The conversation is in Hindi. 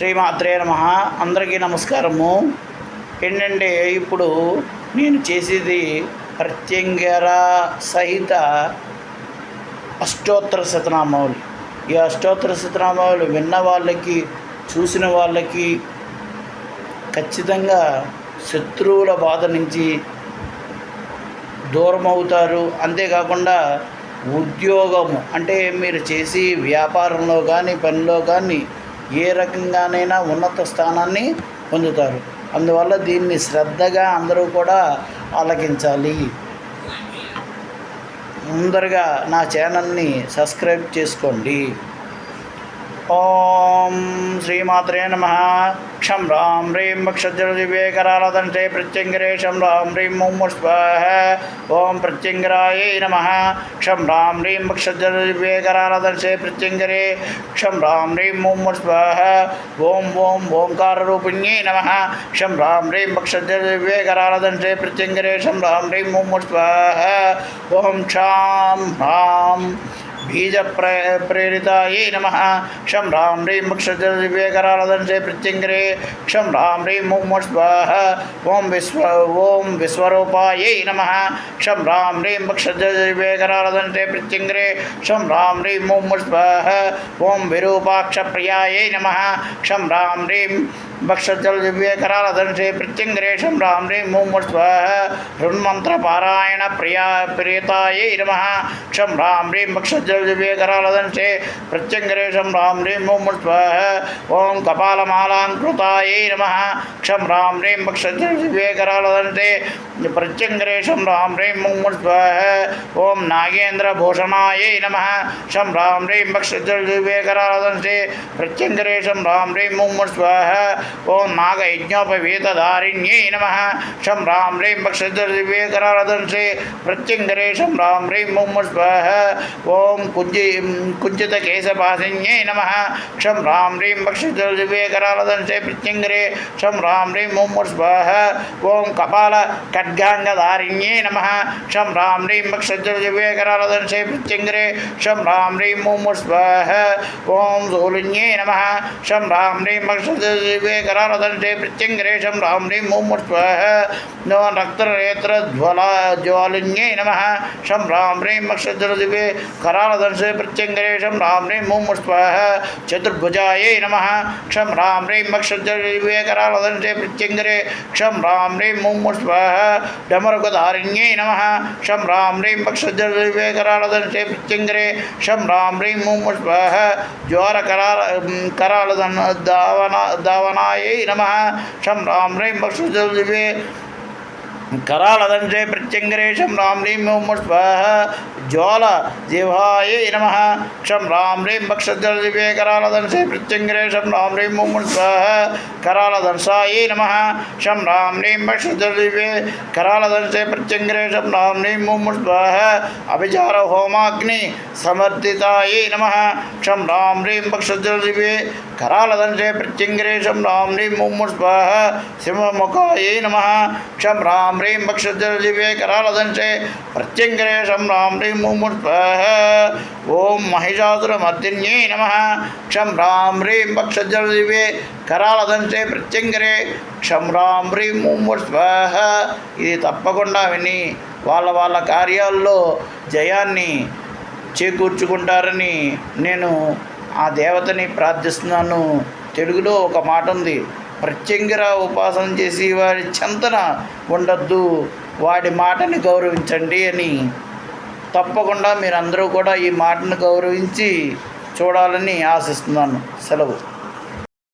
శ్రీమాత్రే నమ. అందరికీ నమస్కారము. ఏంటంటే ఇప్పుడు నేను చేసేది ప్రత్యంగర సహిత అష్టోత్తర శతనామావళి ఈ అష్టోత్తర శతనామావళి విన్న వాళ్ళకి చూసిన వాళ్ళకి ఖచ్చితంగా శత్రువుల బాధ నుంచి దూరం అవుతారు అంతేకాకుండా ఉద్యోగము అంటే మీరు చేసి వ్యాపారంలో కానీ పనిలో కానీ ఏ రకంగానైనా ఉన్నత స్థానాన్ని పొందుతారు. అందువల్ల దీన్ని శ్రద్ధగా అందరూ కూడా ఆలకించాలి. ముందరగా నా ఛానల్ని సబ్స్క్రైబ్ చేసుకోండి. ॐ श्रीमात्रे नमः। क्षं रां ह्रीं वक्षज्जलदिव्येकरालदण्डे प्रत्यङ्गिरे शं रां ह्रीं मुं स्वाह ॐ प्रत्यङ्गिरायै नमः। क्षं रां ह्रीं वक्षज्जलदिव्येकरालदण्डे प्रत्यङ्गिरे। क्षं रां ह्रीं मुं स्वाह ॐ ॐ ओङ्काररूपिण्यै नमः। क्षं रां ह्रीं वक्षज्जलदिव्येकरालदण्डे प्रत्यङ्गिरे। शं रां ह्रीं मुं स्वाह ॐ क्षां ह्रां बीज प्र बीजप्रेरितायै नमः। क्षं रां ह्रीं मुक्षदिव्यकरालदंसे प्रत्यङ्करे क्षम राम ह्रीं मुक्मो स्वाह ओम विश्व ॐ विश्वरूपायै नमः। क्षं रां ह्रीं मुक्षदिव्यकरालदंसे प्रत्यङ्करे क्षं रां ह्रीं मुक्मो स्वाहा ॐ विरूपाक्षप्रियायै नमः। क्षं रां ह्रीं भक्षजलदिव्यकरालदंसे क्षम राम रे मुम स्वाह हृन्मंत्रपरायण प्रिया प्रेताय नम। क्षम राम रीम भक्षजल दिव्यकरालदंशे प्रत्यङ्गरेशं रां ह्रीं ओं मुष्पः ॐ कपालमालाङ्कृतायै नमः। क्षं रां ह्रीं भक्षदिव्यकरालदंशे प्रत्यङ्गरेशं रां ह्रीं ओं मुष्पः ॐ नागेन्द्रभूषणायै नमः। क्षं रां ह्रीं भक्षदिव्यकरालदंशे प्रत्यङ्गरेशं रां ह्रीं ओं मुष्पः ॐ नागयज्ञोपवीतधारिण्यै नमः। क्षं रां ह्रीं भक्षदिव्यकरालदंशे प्रत्यङ्गरेशं रां ह्रीं ओं कुञ्ज कुञ्जितकेशपासिन्यै नमः। क्षं ह्रां ह्रीं भक्षितविवेकरालदंशे प्रत्यङ्गरे क्षं ह्रां ह्रीं मुम्मुर्स्वाः ॐ कपाल खड्गाङ्गधारिण्यै नमः। क्षं ह्रां ह्रीं भक्षितविवेकरालदंशे प्रत्यङ्गरे क्षं ह्रां ह्रीं मुम्मुर्स्वाः ॐ सूलिन्यै नमः। क्षं ह्रां ह्रीं भक्षितविवेकरालदंशे प्रत्यङ्गरे क्षं ह्रां ह्रीं मुम्मुर्स्वाः नो रक्तनेत्रज्वला ज्वालिन्यै नमः। क्षं ह्रां ह्रीं भक्षितदिवे कराल पाणदर्श प्रत्यङ्गरेशं चतुर्भुजा ह्रीं मूं मुष्पः। चतुर्भुजायै नमः। क्षं रां ह्रीं मक्षविवेकरालदंशे प्रत्यङ्गरे। क्षं रां ह्रीं मूं मुष्पः। डमरुगधारिण्यै नमः। क्षं रां ह्रीं मक्षविवेकरालदंशे प्रत्यङ्गरे। क्षं रां ह्रीं ज्वार कराल ज्वारकराल करालदन धावना धावनायै नमः। क्षं करालदंशे प्रत्यङ्गरेशं ह्रीं मुं स्वाह। ज्वाल नमः। क्षं रां ह्रीं भक्षजलदिवे करालदंशे प्रत्यङ्गरेशं रां ह्रीं मुं स्वाह। करालदंशायै नमः। क्षं रां ह्रीं भक्षजलदिवे करालदंशे प्रत्यङ्गरेशं रां ह्रीं मुं स्वाह। अभिचार होमाग्नि समर्दितायै नमः। क्षं रां ह्रीं भक्षजलदिवे करालदंशे प्रत्यङ्गरेशं रां ह्रीं मुं स्वाह। सिंहमुखायै नमः। क्षं रां హ్రీం భక్షజలివే కరాలదంశే ప్రత్యంగరేషం రాం హ్రీం ముముస్వాహ ఓం మహిషాసురమర్దిన్యై నమ క్షం రాం హ్రీం భక్షజలివే కరాలదంశే ప్రత్యంగరే క్షం రాం హ్రీం ఇది తప్పకుండా విని వాళ్ళ వాళ్ళ కార్యాల్లో జయాన్ని చేకూర్చుకుంటారని నేను ఆ దేవతని ప్రార్థిస్తున్నాను. తెలుగులో ఒక మాట ఉంది. ప్రత్యంగిరా ఉపాసన చేసి వారి చింతన ఉండద్దు. వాడి మాటని గౌరవించండి అని తప్పకుండా మీరందరూ కూడా ఈ మాటను గౌరవించి చూడాలని ఆశిస్తున్నాను. సెలవు.